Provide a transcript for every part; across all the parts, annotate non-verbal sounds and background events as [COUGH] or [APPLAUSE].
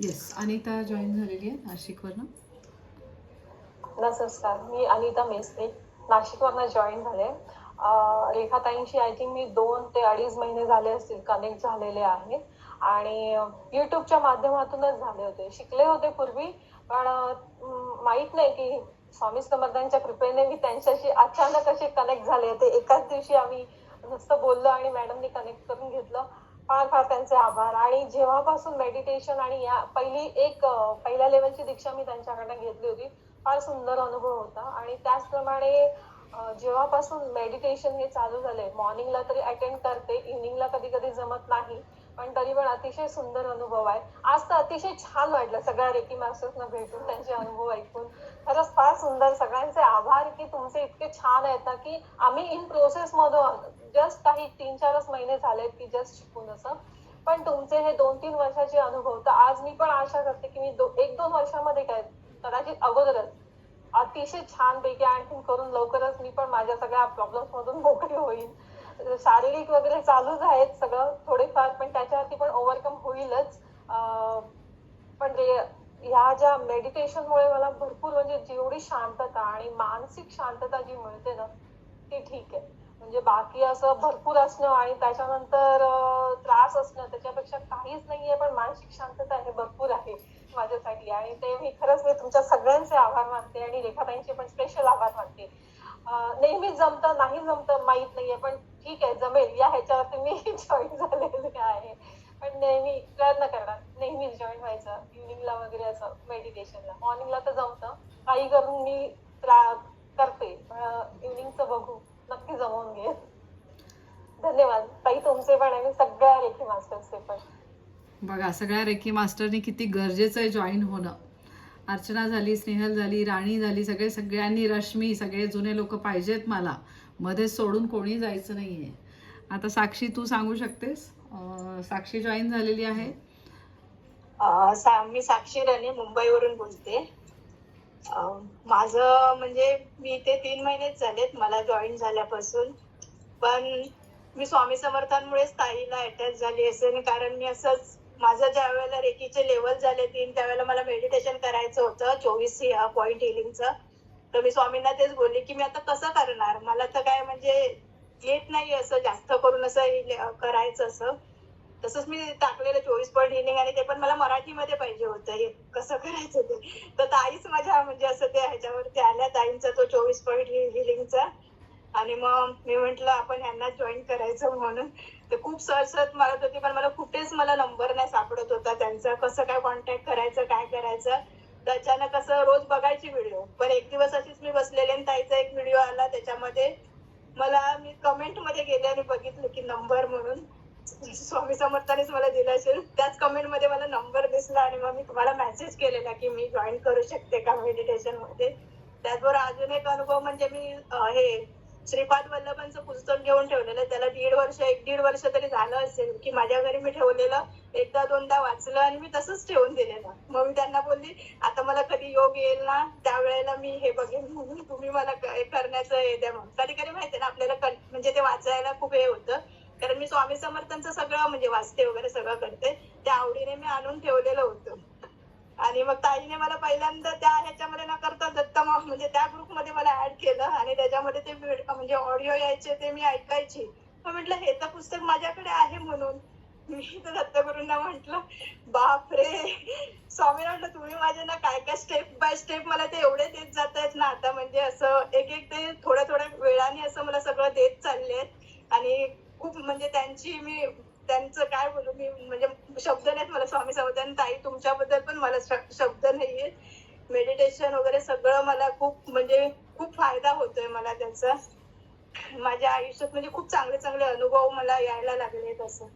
Yes Anita join झालेली आहे नाशिकवरनं नमस्कार मी अनिता मेस्त्री नाशिकवरनं जॉईन झाले. रेखाताईंशी आय थिंक मी दोन ते अडीच महिने झाले असतील कनेक्ट झालेले आहे. आणि युट्यूबच्या माध्यमातूनच झाले होते. शिकले होते पूर्वी पण माहीत नाही की स्वामी समर्थांच्या कृपेने मी त्यांच्याशी अचानक असे कनेक्ट झाले होते. एकाच दिवशी आम्ही नुसतं बोललो आणि मॅडमनी कनेक्ट करून घेतलं. फार फार त्यांचे आभार. आणि जेव्हापासून मेडिटेशन आणि या पहिली एक पहिल्या लेवलची दीक्षा मी त्यांच्याकडनं घेतली होती फार सुंदर अनुभव होता. आणि त्याचप्रमाणे जेव्हापासून मेडिटेशन हे चालू झाले मॉर्निंगला तरी अटेंड करते इव्हनिंगला कधी कधी जमत नाही पण तरी पण अतिशय सुंदर अनुभव आहे. आज तर अतिशय छान वाटलं सगळ्या रेकी मास्टर्सना भेटून त्यांचे अनुभव ऐकून. खरंच फार सुंदर. सगळ्यांचे आभार की तुमचे इतके छान आहेत ना की आम्ही इन प्रोसेस मधून जस्ट काही तीन चारच महिने झालेत की जस्ट शिकून असं. पण तुमचे हे दोन तीन वर्षाचे अनुभव तर आज मी पण आशा करते की मी दो, एक दोन वर्षामध्ये काय कदाचित अगोदरच अतिशय छानपैकी आणखीन करून लवकरच मी पण माझ्या सगळ्या प्रॉब्लेम्स मधून मोकळी होईल शारीरिक वगैरे चालूच आहेत सगळं थोडेफार पण त्याच्यावरती पण ओव्हरकम होईलच. पण ह्या ज्या मेडिटेशनमुळे मला भरपूर म्हणजे जेवढी शांतता आणि मानसिक शांतता जी मिळते ना ती ठीक आहे. म्हणजे बाकी असं भरपूर असणं आणि त्याच्यानंतर त्रास असणं त्याच्यापेक्षा काहीच नाहीये पण मानसिक शांतता हे भरपूर आहे माझ्यासाठी. आणि ते मी खरंच मी तुमच्या सगळ्यांचे आभार मानते आणि रेखाताईंचे पण स्पेशल आभार मानते. नेहमीच जमतं नाही जमतं माहीत नाहीये पण ठीक आहे जमेल. या ह्याच्यावरती मी [LAUGHS] जॉईन झालेली आहे. पण नेहमी प्रयत्न करणार नेहमीच जॉईन व्हायचं इव्हनिंगला वगैरे असं मेडिटेशनला मॉर्निंगला तर जमतं. काही करून मी त्रा- करते इव्हनिंगचं बघू. नक्की जमवून घे. धन्यवाद. ताई तुमचे पण आणि सगळ्या रेखी मास्टर्सचे पण. बघा सगळ्या रेकी मास्टरनी किती गरजेचं आहे जॉईन होणं. अर्चना झाली स्नेहल झाली राणी झाली सगळे सगळ्यांनी रश्मी सगळे जुने लोक पाहिजेत मला. मध्ये सोडून कोणी जायचं नाही आहे आता साक्षी तू सांगू शकतेस? साक्षी जॉईन झालेली आहे. मी साक्षी राणे मुंबईवरून बोलते. माझं म्हणजे मी ते तीन महिनेच झालेत मला जॉईन झाल्यापासून. पण मी स्वामी समर्थांमुळेच ताईला अटॅच झाली असेल कारण मी असंच माझं ज्या वेळेला रेकीचे लेवल झाले तीन त्यावेळेला मला मेडिटेशन करायचं होतं चोवीस पॉईंट हिलिंगचं तर मी स्वामींना तेच बोलले की मी आता कसं करणार? मला तर काय म्हणजे येत नाही असं जास्त करून असं करायचं असं. तसंच मी टाकलेलं चोवीस पॉईंट हिलिंग आणि ते पण मला मराठीमध्ये पाहिजे होतं. हे कसं करायचं ते? तर ताईच माझ्या म्हणजे असं ते ह्याच्यावरती आल्या. ताईंचा तो चोवीस पॉईंट हिलिंगचा आणि मग मी म्हंटल आपण यांना जॉईन करायचं म्हणून. ते खूप सरसत मारत होती पण मला कुठेच मला नंबर नाही सापडत होता. त्यांचा कसं काय कॉन्टॅक्ट करायचं काय करायचं? तर अचानक असं रोज बघायची व्हिडिओ पण एक दिवस अशीच मी बसलेले आणि ताईचा एक व्हिडिओ आला त्याच्यामध्ये. मला मी कमेंटमध्ये गेले आणि बघितलं की नंबर म्हणून. स्वामी समर्थानेच मला दिला असेल. त्याच कमेंटमध्ये मला नंबर दिसला आणि मग मी तुम्हाला मेसेज केलेला की मी जॉईन करू शकते का मेडिटेशनमध्ये. त्याचबरोबर अजून एक अनुभव म्हणजे मी हे श्रीपाद वल्लभांचं पुस्तक घेऊन ठेवलेलं त्याला दीड वर्ष एक दीड वर्ष तरी झालं असेल की माझ्या घरी मी ठेवलेलं. एकदा दोनदा वाचलं आणि मी तसंच ठेवून दिलेलं. मग मी त्यांना बोलली आता मला कधी योग येईल ना त्यावेळेला मी हे बघेन. म्हणून [LAUGHS] तुम्ही मला हे करण्याचं हे द्या म्हणून. कधी कधी माहितीये ना आपल्याला म्हणजे ते वाचायला खूप हे होतं. कारण मी स्वामी समर्थांचं सगळं म्हणजे वाचते वगैरे सगळं करते त्या आवडीने मी आणून ठेवलेलं होतं. आणि मग ताईने मला पहिल्यांदा त्या ह्याच्यामध्ये न करता दत्ता म्हणजे त्या ग्रुपमध्ये मला ऍड केलं आणि त्याच्यामध्ये ते म्हणजे ऑडिओ यायचे ते मी ऐकायची. मग म्हटलं हे तर पुस्तक माझ्याकडे आहे म्हणून. मी तर दत्तगुरूंना म्हटलं बापरे स्वामी म्हटलं तुम्ही माझ्या ना काय काय स्टेप बाय स्टेप मला ते एवढे देत जात आहेत ना आता म्हणजे असं एक एक ते थोड्या थोड्या वेळाने असं मला सगळं देत चालले आहेत आणि खूप म्हणजे त्यांची मी त्यांचं काय बोलू मी म्हणजे शब्द नाहीत मला स्वामी समर्थांनी. ताई तुमच्याबद्दल पण मला शब्द नाहीये. मेडिटेशन वगैरे सगळं मला खूप म्हणजे खूप फायदा होतोय मला त्यांचा. माझ्या आयुष्यात म्हणजे खूप चांगले चांगले अनुभव मला यायला लागलेत असं.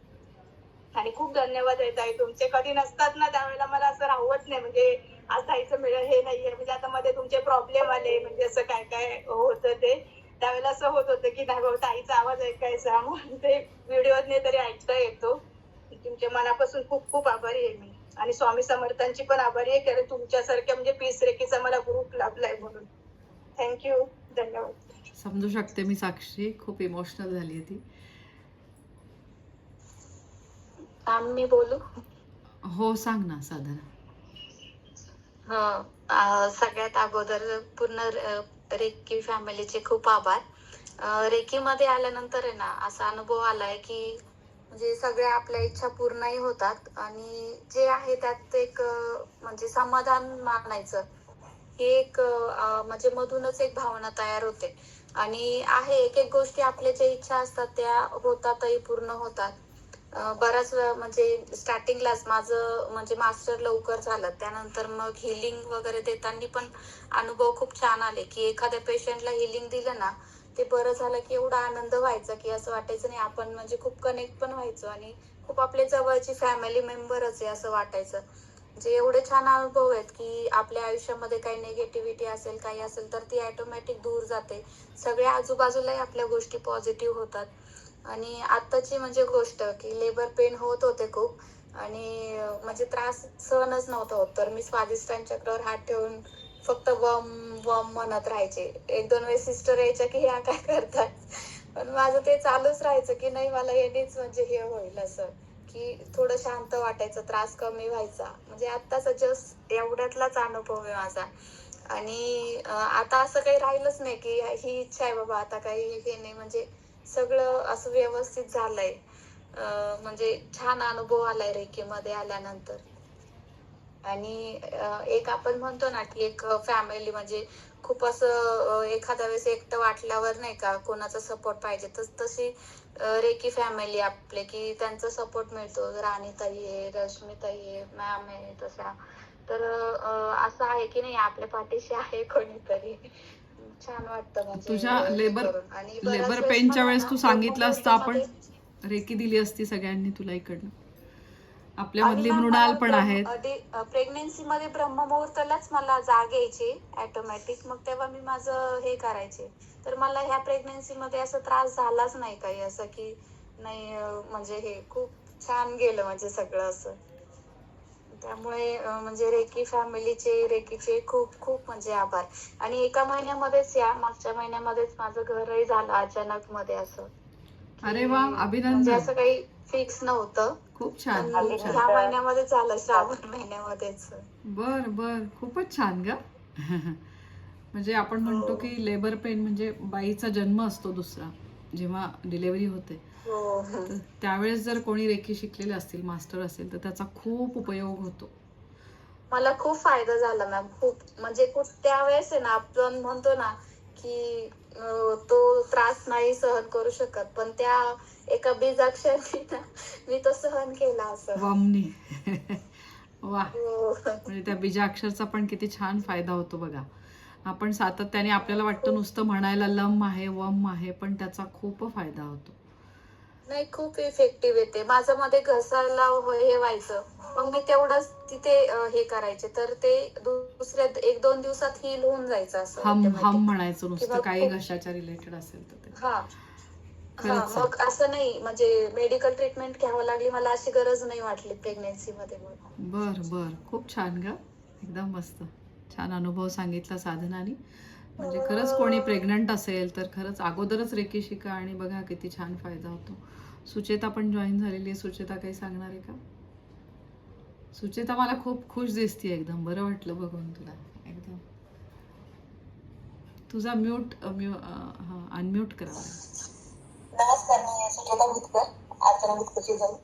आणि खूप धन्यवाद आहे ताई तुमचे. कधी नसतात ना त्यावेळेला मला असं राहवत नाही. म्हणजे आज ताईचं मिळेल हे नाहीये. म्हणजे आता मध्ये तुमचे प्रॉब्लेम आले. म्हणजे असं काय काय होतं ते. त्यावेळेला असं होत होतं की नाही बाबा ताईचा आवाज ऐकायचा. [LAUGHS] म्हणून ते व्हिडिओने तरी ऐकता येतो. तुमच्या मनापासून खूप खूप आभारी आहे मी. आणि स्वामी समर्थांची पण आभारी आहे कारण तुमच्यासारख्या म्हणजे पीस रेखीचा मला ग्रुप लाभलाय म्हणून. थँक्यू धन्यवाद. समजू शकते मी साक्षी. खूप इमोशनल झाली ती. मी बोलू? हो सांग ना हो. अं, सगळ्यात अगोदर पूर्ण रेकी फॅमिलीचे खूप आभार. अं, रेकीमध्ये आल्यानंतर आहे ना असा अनुभव आलाय की म्हणजे सगळ्या आपल्या इच्छा पूर्णही होतात आणि जे आहे त्यात एक म्हणजे समाधान मानायचं. हे एक म्हणजे मधूनच एक भावना तयार होते. आणि आहे एक एक गोष्टी आपल्या ज्या इच्छा असतात त्या होतातही पूर्ण होतात. बराच वेळा म्हणजे स्टार्टिंगलाच माझं म्हणजे मास्टर लवकर झालं. त्यानंतर मग हिलिंग वगैरे देताना पण अनुभव खूप छान आले की एखाद्या पेशंटला हिलिंग दिलं ना ते बरं झालं की एवढा आनंद व्हायचा की असं वाटायचं नाही आपण म्हणजे खूप कनेक्ट पण व्हायचो आणि खूप आपले जवळची फॅमिली मेंबरच आहे असं वाटायचं. जे एवढे छान अनुभव आहेत की आपल्या आयुष्यामध्ये काही निगेटिव्हिटी असेल काही असेल तर ती ऑटोमॅटिक दूर जाते. सगळ्या आजूबाजूलाही आपल्या गोष्टी पॉझिटिव्ह होतात. आणि आत्ताची म्हणजे गोष्ट की लेबर पेन होत होते खूप. आणि म्हणजे त्रास सहनच नव्हता होत. तर मी स्वादिष्टांच्या चक्रावर हात ठेवून फक्त वम वम म्हणत राहायचे. एक दोन वेळेस सिस्टर यायच्या की ह्या काय करतात? पण माझं ते चालूच राहायचं की नाही मला यानेच म्हणजे हे होईल असं. की थोडं शांत वाटायचं त्रास कमी व्हायचा. म्हणजे आत्ताचा जस्ट एवढ्यातलाच अनुभव आहे माझा. आणि आता असं काही राहिलंच नाही की ही इच्छा आहे बाबा आता काही हे नाही. म्हणजे सगळं असं व्यवस्थित झालंय. अं, म्हणजे छान अनुभव आलाय रेकीमध्ये आल्यानंतर. आणि एक आपण म्हणतो ना की एक फॅमिली म्हणजे खूप असं एखाद्या वेळेस एकटं वाटल्यावर नाही का कोणाचा सपोर्ट पाहिजे. तस तशी रेकी फॅमिली आपले की त्यांचा सपोर्ट मिळतो. राणीताई आहे रश्मीताई आहे मॅम आहे तशा. तर असं आहे की नाही आपल्या पाठीशी आहे कोणीतरी. छान वाटतं म्हणजे तुझ्या लेबर वेळेस पेनच्या वेळेस तू सांगितलं असतं आपण रेकी दिली असती सगळ्यांनी तुला इकडनं. आपल्यामधली मृणाल पण आहेत. अ, प्रेग्नेन्सी मध्ये ब्रह्ममुहूर्तालाच मला जाग यायची ऑटोमॅटिक मग तेव्हा मी माझं हे करायचे. तर मला ह्या प्रेग्नेन्सी मध्ये असं त्रास झालाच नाही काही. असं की नाही म्हणजे हे खूप छान गेलं म्हणजे सगळं असं. त्यामुळे म्हणजे रेकी फॅमिलीचे रेकीचे खूप खूप म्हणजे आभार. आणि एका महिन्यामध्येच या मागच्या महिन्यामध्येच माझं घरही झालं अचानक मध्ये असं अरे वा, अभिनंदन. म्हणजे असं काही फिक्स नव्हतं. खूप छान ह्या महिन्यामध्ये झालं श्रावण महिन्यामध्येच. बर बर. खूपच छान ग. [LAUGHS] म्हणजे आपण म्हणतो की लेबर पेन म्हणजे बाईचा जन्म असतो दुसरा जेव्हा डिलेवरी होते. हो तर त्यावेळेस जर कोणी रेखी शिकलेले असतील मास्टर असेल तर त्याचा खूप उपयोग होतो. मला खूप फायदा झाला मॅम खूप. म्हणजे खूप त्यावेळेस आहे ना आपण म्हणतो ना की तो त्रास नाही सहन करू शकत पण त्या एका बीजाक्षरनी ना मी तो सहन केला असं. वामनी. [LAUGHS] वा. हो. म्हणजे त्या बीजाक्षरचा पण किती छान फायदा होतो बघा. आपण सातत्याने आपल्याला वाटतं नुसतं म्हणायला लम आहे वम आहे पण त्याचा खूप फायदा होतो. नाही खूप इफेक्टिव्ह येते माझं मध्ये घसायला हो- व्हायचं. मग मी तेवढंच तिथे हे करायचे. तर ते दुसऱ्या एक दोन दिवसात हील होऊन जायचं असं हम. हम म्हणायचं नुसतं. काही घशाच्या रिलेटेड असेल तर ते. हा. हा मग असं नाही. म्हणजे मेडिकल ट्रीटमेंट घ्यावं लागली मला अशी गरज नाही वाटली प्रेग्नेन्सी मध्ये बर बर. खूप छान ग. एकदम मस्त. छान अनुभव सांगितला साधनाने. म्हणजे खरंच कोणी प्रेग्नंट असेल तर खरंच अगोदरच रेकी शिका आणि बघा किती छान फायदा होतो. सुचेता पण जॉईन झालेली आहे. सुचेता काही सांगणार आहे का? सुचेता मला खूप खुश दिसते एकदम. बरं वाटलं बघून तुला. एकदम. तुझा म्यूट म्यू हां अनम्यूट करा नमस्कार मी सुचेता भुतकर. अर्चना भुतकरची जाऊ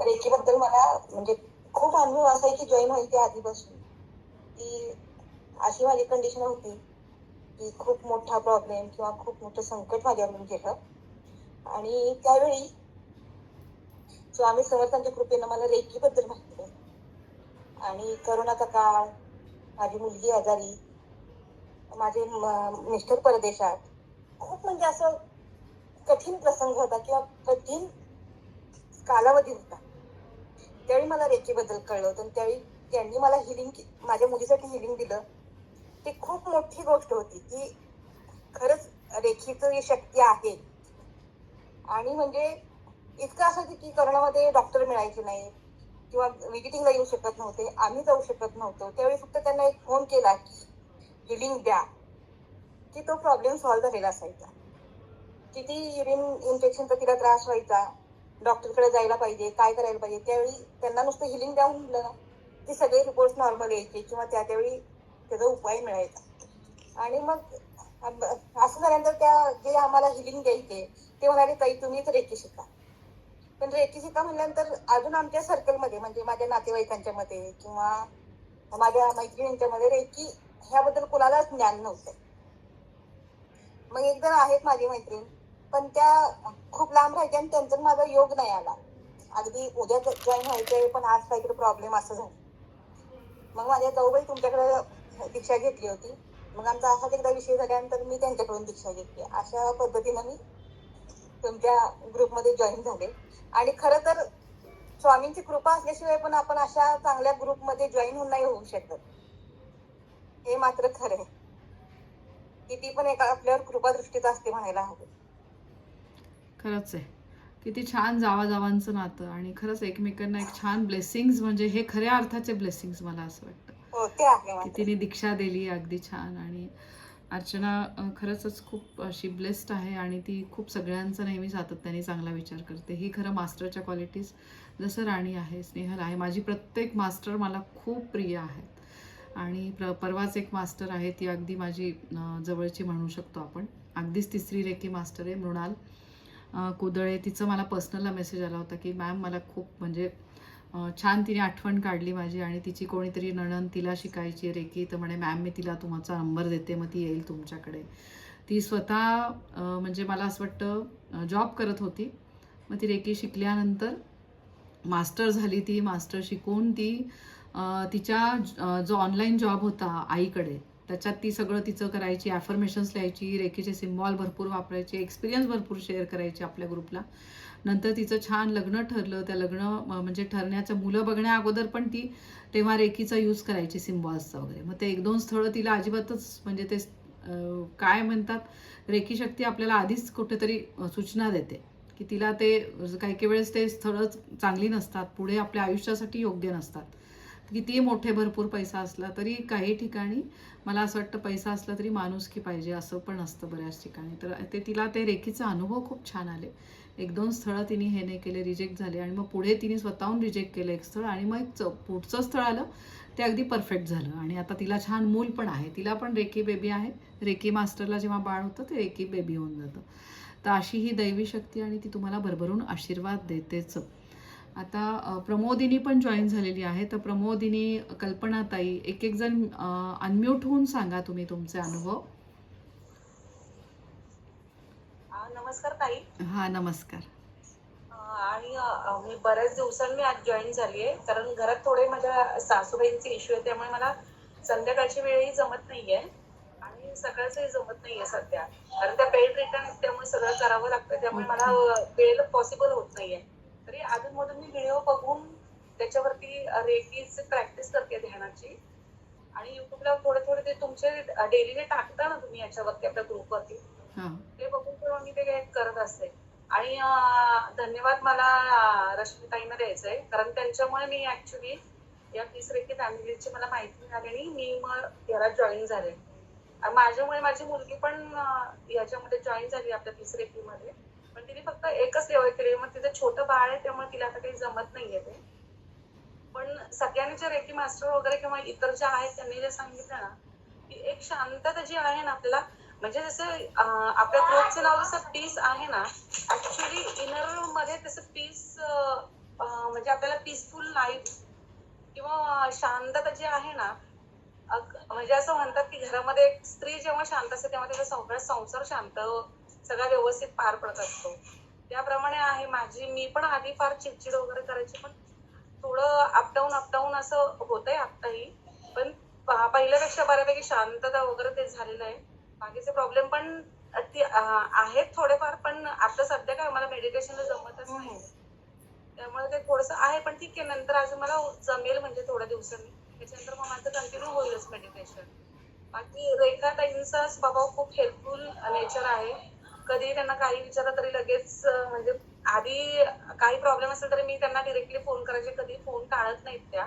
रेकीबद्दल मला म्हणजे खूप अनुभव असा आहे की जॉईन व्हायची आधीपासून. की अशी माझी कंडिशन होती की खूप मोठा प्रॉब्लेम किंवा खूप मोठं संकट माझ्यावरून गेलं. आणि त्यावेळी स्वामी समर्थांच्या कृपेनं मला रेकीबद्दल माहिती आणि करोनाचा काळ माझी मुलगी आजारी माझे म- मिस्टर परदेशात खूप म्हणजे असं कठीण प्रसंग होता किंवा कठीण कालावधी होता. त्यावेळी मला रेकीबद्दल कळलं होतं. आणि त्यावेळी त्यांनी मला हिलिंग माझ्या मुलीसाठी हिलिंग दिलं. ती खूप मोठी गोष्ट होती की खरंच रेखीचं शक्ती आहे. आणि म्हणजे इतकं असायचं की करोनामध्ये डॉक्टर मिळायचे नाही किंवा विजिटिंगला येऊ शकत नव्हते आम्ही जाऊ शकत नव्हतो. त्यावेळी फक्त त्यांना एक फोन केला की हिलिंग द्या. की तो प्रॉब्लेम सॉल्व्ह झालेला असायचा. किती युरिन इन्फेक्शनचा तिला त्रास व्हायचा. डॉक्टरकडे जायला पाहिजे काय करायला पाहिजे. त्यावेळी त्यांना नुसतं हिलिंग द्या म्हटलं ना की सगळे रिपोर्ट नॉर्मल यायचे किंवा त्या त्यावेळी त्याचा उपाय मिळायचा. आणि मग असं झाल्यानंतर त्या जे आम्हाला हिलिंग द्यायचे ते म्हणाले ताई तुम्हीच रेखी शिका. पण रेकी शिका म्हणल्यानंतर अजून आमच्या सर्कलमध्ये म्हणजे माझ्या नातेवाईकांच्या मध्ये किंवा माझ्या मैत्रिणींच्या मध्ये रेकी ह्याबद्दल कुणालाच ज्ञान नव्हतं. मग एकदा आहेत माझी मैत्रीण पण त्या खूप लांब राहायच्या आणि त्यांचा माझा योग नाही आला. अगदी उद्या जॉईन व्हायचंय पण आज काहीतरी प्रॉब्लेम असं झालं. मग माझ्या जाऊबाई तुमच्याकडे दीक्षा घेतली होती. मग आमचा असाच एकदा विषय झाल्यानंतर मी त्यांच्याकडून दीक्षा घेतली. अशा पद्धतीनं मी तुमच्या ग्रुपमध्ये जॉईन झाले. आणि खरं तर स्वामींची कृपा असल्याशिवाय पण आपण अशा चांगल्या ग्रुपमध्ये जॉईन होऊन नाही होऊ शकत. हे मात्र खरं आहे. की ती पण एका आपल्यावर कृपा दृष्टीत असते म्हणायला हवं. खरंच आहे. किती छान जावा जावांचं नातं आणि खरंच एकमेकांना एक छान ब्लेसिंग्स म्हणजे हे खऱ्या अर्थाचे ब्लेसिंग्स मला असं वाटतं. हो. तिने दीक्षा दिली अगदी छान. आणि अर्चना खरंचच खूप अशी ब्लेस्ड आहे आणि ती खूप सगळ्यांचा नेहमी सातत्याने चांगला विचार करते. ही खरं मास्टरच्या क्वालिटीज जसं राणी आहे स्नेहल आहे. माझी प्रत्येक मास्टर मला खूप प्रिय आहेत. आणि प्र परवाच एक मास्टर आहे ती अगदी माझी जवळची म्हणू शकतो आपण. अगदीच तिसरी रेखी मास्टर आहे मृणाल. कुदळे तिचं मला पर्सनलला मेसेज आला होता की मॅम मला खूप म्हणजे छान तिने आठवण काढली माझी आणि तिची कोणीतरी नणन तिला शिकायची रेकी तर म्हणे मॅम मी तिला तुमचा नंबर देते मग ती येईल तुमच्याकडे. ती स्वतः म्हणजे मला असं वाटतं जॉब करत होती. मग ती रेकी शिकल्यानंतर मास्टर झाली ती. मास्टर शिकून ती तिच्या जो ऑनलाईन जॉब होता आईकडे त्याच्यात ती सगळं तिचं करायची ॲफर्मेशन्स लिहायची रेकीचे सिम्बॉल भरपूर वापरायचे एक्सपिरियन्स भरपूर शेअर करायचे आपल्या ग्रुपला नंतर तिचं छान लग्न ठरलं. त्या लग्न म्हणजे ठरण्याचं मुलं बघण्या अगोदर पण ती तेव्हा रेखीचा यूज करायची सिम्बॉल्सचा वगैरे. मग ते एक दोन स्थळं तिला अजिबातच म्हणजे ते काय म्हणतात रेखी शक्ती आपल्याला आधीच कुठेतरी सूचना देते. की तिला ते काही काही वेळेस ते स्थळं चांगली नसतात. पुढे आपल्या आयुष्यासाठी योग्य नसतात. किती मोठे भरपूर पैसा असला तरी काही ठिकाणी मला असं वाटतं पैसा असला तरी माणुसकी पाहिजे असं पण असतं बऱ्याच ठिकाणी. तर ते तिला ते रेखीचा अनुभव खूप छान आले. एक दोन स्थळं तिने हे नाही केले रिजेक्ट झाले. आणि मग पुढे तिने स्वतःहून रिजेक्ट केलं एक स्थळ आणि मग एक च पुढचं स्थळ आलं ते अगदी परफेक्ट झालं. आणि आता तिला छान मूल पण आहे. तिला पण रेकी बेबी आहे. रेकी मास्टरला जेव्हा बाळ होतं ते रेकी बेबी होऊन जातं. तर अशी ही दैवी शक्ती आणि ती तुम्हाला भरभरून आशीर्वाद देतेच. आता प्रमोदिनी पण जॉईन झालेली आहे. तर प्रमोदिनी कल्पनाताई एक एक जण अनम्यूट होऊन सांगा तुम्ही तुमचे अनुभव हा, नमस्कार ताई. हा नमस्कार. आणि मी बऱ्याच दिवसांनी आज जॉईन झाली आहे कारण घरात थोडे माझ्या सासूबाईंचे इश्यू आहे त्यामुळे मला संध्याकाळची वेळही जमत नाहीये. आणि सकाळचंही जमत नाहीये सध्या. कारण त्या पेड रिटर्न त्यामुळे सगळं करावं लागतं. त्यामुळे मला वेळ पॉसिबल होत नाहीये. तरी अधूनमधून मी व्हिडिओ बघून त्याच्यावरती रेकीची प्रॅक्टिस करते ध्यानाची. आणि युट्यूबला थोडे थोडे ते तुमचे डेली जे टाकता ना तुम्ही याच्यावरती आपल्या ग्रुपवरती ते बघून पण मी ते करत असते. आणि धन्यवाद मला रश्मीताईंना रश्मिताईंना आहे कारण त्यांच्यामुळे मी ऍक्च्युली या तीस रेखी फॅमिलीची मला माहिती मिळाली आणि मी मग याला जॉईन झाले. माझ्यामुळे माझी मुलगी पण याच्यामध्ये जॉईन झाली आपल्या तीस रेखीमध्ये पण तिने फक्त एकच लेवल केली. मग तिचं छोटं बाळ आहे त्यामुळे तिला आता काही जमत नाहीये ते. पण सगळ्यांनी जे रेकी मास्टर वगैरे किंवा इतर जे आहेत त्यांनी जे सांगितलं ना की एक शांतता जी आहे ना आपल्याला म्हणजे जसं आपल्या ग्रुपचं नाव जसं पीस आहे ना ऍक्च्युली इनरमध्ये तसं पीस म्हणजे आपल्याला पीसफुल लाईफ किंवा शांतता जी आहे ना म्हणजे असं म्हणतात की घरामध्ये एक स्त्री जेव्हा शांत असते तेव्हा त्याचा सगळा संसार शांत सगळा व्यवस्थित पार पडत असतो. त्याप्रमाणे आहे माझी मी पण आधी फार चिडचिड वगैरे करायची पण थोडं अपडाऊन अपडाऊन असं होतंय आत्ताही. पण पहिल्यापेक्षा बऱ्यापैकी शांतता वगैरे ते झालेलं आहे. बाकीचे प्रॉब्लेम पण ती आहेत थोडेफार पण आता सध्या काय मला मेडिटेशनला जमतच नाही त्यामुळे ते थोडस आहे पण ठीक आहे नंतर अजून मला जमेल म्हणजे थोड्या दिवसांनी. त्याच्यानंतर मग माझं कंटिन्यू होईलच मेडिटेशन बाकी रेखा ताईंचा स्वभाव खूप हेल्पफुल नेचर आहे. कधी त्यांना काही विचारलं तरी लगेच म्हणजे आधी काही प्रॉब्लेम असेल तरी मी त्यांना डिरेक्टली फोन करायचे. कधी फोन टाळत नाहीत त्या.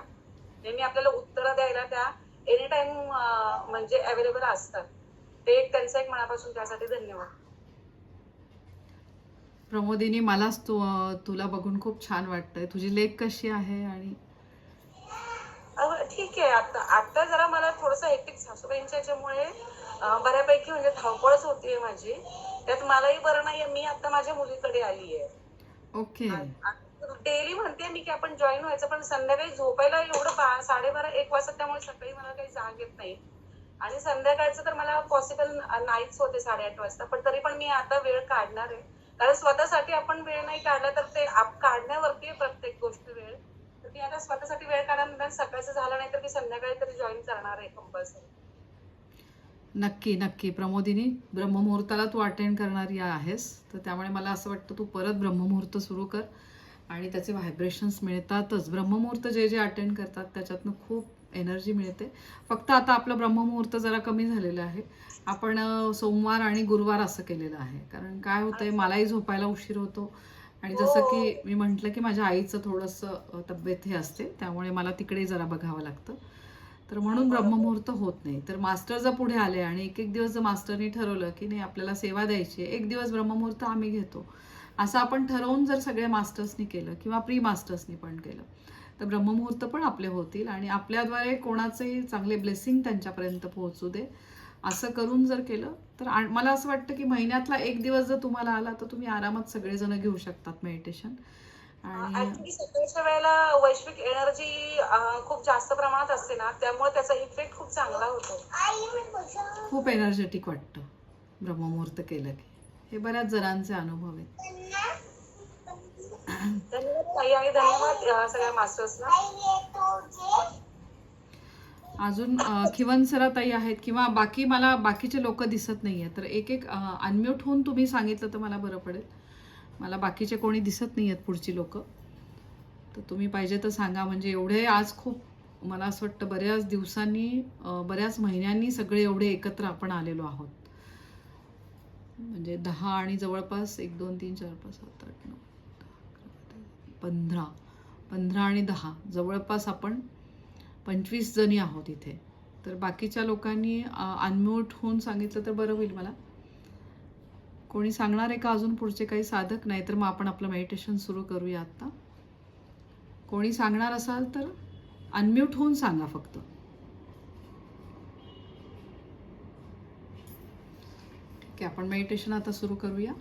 नेहमी आपल्याला उत्तरं द्यायला त्या एनी टाइम म्हणजे अवेलेबल असतात. ते एक त्यांचा एक मनापासून त्यासाठी धन्यवाद. प्रमोदिनी मलाच तू तुला बघून खूप छान वाटतंय. तुझी लेख कशी आहे आणि ठीक आहे. आता आता जरा मला थोडंसं हेक्टिक सासूबाईंच्या याच्यामुळे बऱ्यापैकी म्हणजे धावपळच होतीये माझी. त्यात मलाही बरं नाहीये. मी आता माझ्या मुलीकडे आली आहे. ओके. डेली म्हणते मी की आपण जॉईन व्हायचं पण संध्याकाळी झोपायला एवढं बा साडेबारा एक वाजता त्यामुळे सकाळी मला काही जाग येत नाही. आणि संध्याकाळचं तर मला पॉसिबल नाहीच होते साडेआठ वाजता पण तरी पण मी आता वेळ काढणार आहे. कारण स्वतःसाठी आपण वेळ नाही काढला तर ते काढण्यावरती आहे प्रत्येक गोष्ट वेळ. तर मी आता स्वतःसाठी वेळ काढल्यानंतर सकाळचं झालं नाही तर मी संध्याकाळी तरी जॉईन करणार आहे कंपल्सरी नक्की नक्की. प्रमोदिनी ब्रह्ममुहूर्ताला तू अटेंड करणारी आहेस. तर त्यामुळे मला असं वाटतं तू परत ब्रह्ममुहूर्त सुरू कर. आणि त्याचे व्हायब्रेशन्स मिळतातच. ब्रह्ममुहूर्त जे जे अटेंड करतात त्याच्यातनं खूप एनर्जी मिळते. फक्त आता आपलं ब्रह्ममुहूर्त जरा कमी झालेलं आहे. आपण सोमवार आणि गुरुवार असं केलेलं आहे. कारण काय होतंय मलाही झोपायला उशीर होतो. आणि जसं की मी म्हटलं की माझ्या आईचं थोडंसं तब्येत हे असते. त्यामुळे मला तिकडे जरा बघावं लागतं. तर म्हणून ब्रह्ममुहूर्त होत नाही. तर मास्टर जर पुढे आले आणि एक एक दिवस जर मास्टरनी ठरवलं की नाही आपल्याला सेवा द्यायची एक दिवस ब्रह्ममुहूर्त आम्ही घेतो. असं आपण ठरवून जर सगळ्या मास्टर्सनी केलं किंवा प्री मास्टर्सनी पण केलं तर ब्रह्ममुहूर्त पण आपले होतील आणि आपल्याद्वारे कोणाचेही चांगले ब्लेसिंग त्यांच्यापर्यंत पोहोचू दे. असं करून जर केलं तर मला असं वाटतं की महिन्यातला एक दिवस जर तुम्हाला आला तर तुम्ही आरामात सगळेजण घेऊ शकतात मेडिटेशन सकाळच्या वेळेला वैश्विक एनर्जी खूप जास्त प्रमाणात असते ना त्यामुळे त्याचा इफेक्ट खूप चांगला होतो. खूप एनर्जेटिक वाटतं ब्रह्ममुहूर्त केलं की. हे बऱ्याच जणांचे अनुभव आहेत धन्यवाद ताई आणि धन्यवाद अं, सगळ्या मास्टर्सला अजून खिवन ताई आहेत किंवा बाकी मला बाकीचे लोक दिसत नाही आहेत तर एक एक अनम्यूट होऊन तुम्ही सांगितलं तर मला बरं पडेल. मला बाकीचे कोणी दिसत नाही आहेत पुढची लोक. तर तुम्ही पाहिजे तर सांगा म्हणजे एवढे आज खूप मला असं वाटतं बऱ्याच दिवसांनी बऱ्याच महिन्यांनी सगळे एवढे एकत्र आपण आलेलो आहोत. म्हणजे दहा आणि जवळपास एक दोन तीन चार पाच सात आठ नऊ. पंधरा पंधरा आणि दहा. जवळपास आपण पंचवीस जणी आहोत इथे. तर बाकीच्या लोकांनी अनम्यूट होऊन सांगितलं तर बरं होईल मला. कोणी सांगणार आहे का अजून पुढचे काही साधक? नाही तर मग आपण आपलं मेडिटेशन सुरू करूया आत्ता कोणी सांगणार असाल तर अनम्यूट होऊन सांगा फक्त. ठीक आहे आपण मेडिटेशन आता सुरू करूया.